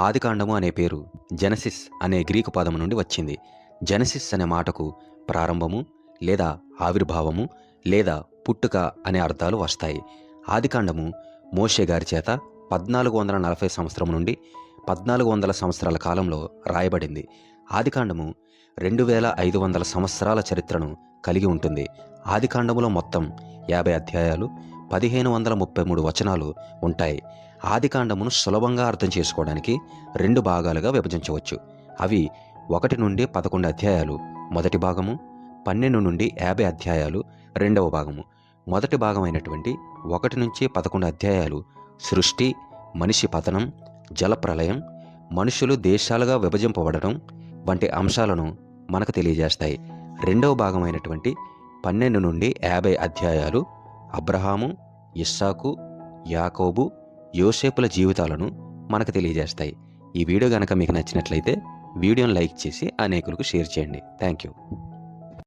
ఆదికాండము అనే పేరు జెనసిస్ అనే గ్రీకు పదము నుండి వచ్చింది. జెనసిస్ అనే మాటకు ప్రారంభము లేదా ఆవిర్భావము లేదా పుట్టుక అనే అర్థాలు వస్తాయి. ఆదికాండము మోషే గారి చేత పద్నాలుగు వందల నలభై సంవత్సరం నుండి పద్నాలుగు వందల సంవత్సరాల కాలంలో రాయబడింది. ఆదికాండము రెండు వేల ఐదు వందల సంవత్సరాల చరిత్రను కలిగి ఉంటుంది. ఆదికాండములో మొత్తం యాభై అధ్యాయాలు పదిహేను వందల ముప్పై మూడు వచనాలు ఉంటాయి. ఆదికాండమును సులభంగా అర్థం చేసుకోవడానికి రెండు భాగాలుగా విభజించవచ్చు. అవి ఒకటి నుండి పదకొండు అధ్యాయాలు మొదటి భాగము పన్నెండు నుండి యాభై అధ్యాయాలు రెండవ భాగము. మొదటి భాగమైనటువంటి ఒకటి నుంచి పదకొండు అధ్యాయాలు సృష్టి మనిషి పతనం జలప్రలయం మనుషులు దేశాలుగా విభజింపబడడం వంటి అంశాలను మనకు తెలియజేస్తాయి. రెండవ భాగమైనటువంటి పన్నెండు నుండి యాభై అధ్యాయాలు అబ్రహాము ఇస్సాకు యాకోబు యోసేపుల జీవితాలను మనకు తెలియజేస్తాయి. ఈ వీడియో కనుక మీకు నచ్చినట్లయితే వీడియోను లైక్ చేసి అనేకులకు షేర్ చేయండి. Thank you